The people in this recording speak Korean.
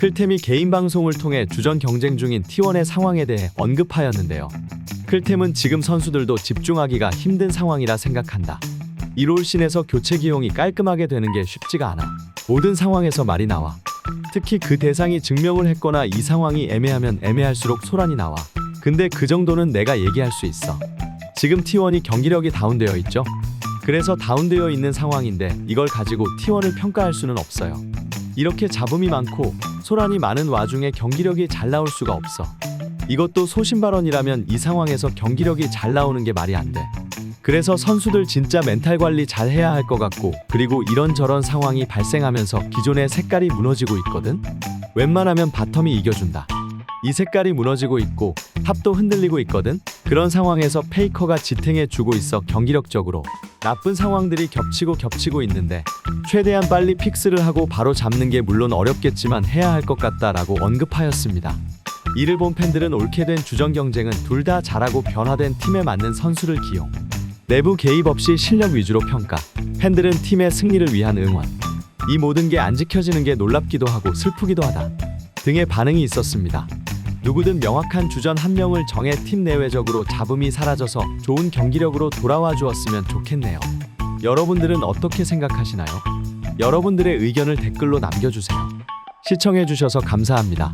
클템이 개인 방송을 통해 주전 경쟁 중인 T1의 상황에 대해 언급하였는데요. 클템은 지금 선수들도 집중하기가 힘든 상황이라 생각한다. 1올 신에서 교체 기용이 깔끔하게 되는 게 쉽지가 않아. 모든 상황에서 말이 나와. 특히 그 대상이 증명을 했거나 이 상황이 애매하면 애매할수록 소란이 나와. 근데 그 정도는 내가 얘기할 수 있어. 지금 T1이 경기력이 다운되어 있죠? 그래서 다운되어 있는 상황인데 이걸 가지고 T1을 평가할 수는 없어요. 이렇게 잡음이 많고 소란이 많은 와중에 경기력이 잘 나올 수가 없어. 이것도 소신 발언이라면 이 상황에서 경기력이 잘 나오는 게 말이 안 돼. 그래서 선수들 진짜 멘탈 관리 잘 해야 할 것 같고 그리고 이런저런 상황이 발생하면서 기존의 색깔이 무너지고 있거든. 웬만하면 바텀이 이겨준다. 이 색깔이 무너지고 있고 탑도 흔들리고 있거든. 그런 상황에서 페이커가 지탱해 주고 있어 경기력적으로 나쁜 상황들이 겹치고 겹치고 있는데 최대한 빨리 픽스를 하고 바로 잡는 게 물론 어렵겠지만 해야 할 것 같다라고 언급하였습니다. 이를 본 팬들은 옳게 된 주전 경쟁은 둘 다 잘하고 변화된 팀에 맞는 선수를 기용. 내부 개입 없이 실력 위주로 평가. 팬들은 팀의 승리를 위한 응원. 이 모든 게 안 지켜지는 게 놀랍기도 하고 슬프기도 하다. 등의 반응이 있었습니다. 누구든 명확한 주전 한 명을 정해 팀 내외적으로 잡음이 사라져서 좋은 경기력으로 돌아와 주었으면 좋겠네요. 여러분들은 어떻게 생각하시나요? 여러분들의 의견을 댓글로 남겨주세요. 시청해주셔서 감사합니다.